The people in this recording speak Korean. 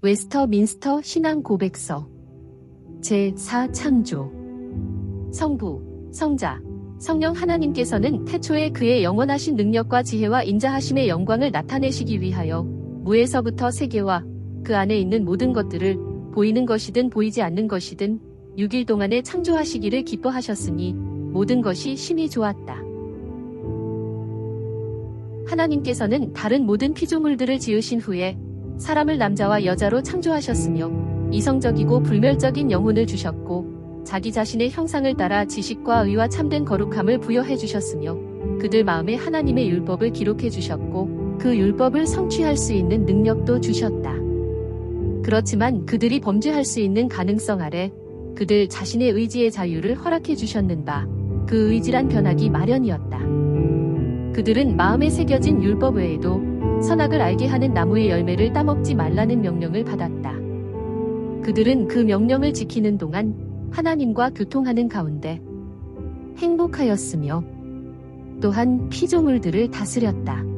웨스터민스터 신앙 고백서 제4 창조 성부, 성자, 성령 하나님께서는 태초에 그의 영원하신 능력과 지혜와 인자하심의 영광을 나타내시기 위하여 무에서부터 세계와 그 안에 있는 모든 것들을 보이는 것이든 보이지 않는 것이든 6일 동안에 창조하시기를 기뻐하셨으니 모든 것이 심히 좋았다. 하나님께서는 다른 모든 피조물들을 지으신 후에 사람을 남자와 여자로 창조하셨으며 이성적이고 불멸적인 영혼을 주셨고 자기 자신의 형상을 따라 지식과 의와 참된 거룩함을 부여해 주셨으며 그들 마음에 하나님의 율법을 기록해 주셨고 그 율법을 성취할 수 있는 능력도 주셨다. 그렇지만 그들이 범죄할 수 있는 가능성 아래 그들 자신의 의지의 자유를 허락해 주셨는 바 그 의지란 변하기 마련이었다. 그들은 마음에 새겨진 율법 외에도 선악을 알게 하는 나무의 열매를 따먹지 말라는 명령을 받았다. 그들은 그 명령을 지키는 동안 하나님과 교통하는 가운데 행복하였으며 또한 피조물들을 다스렸다.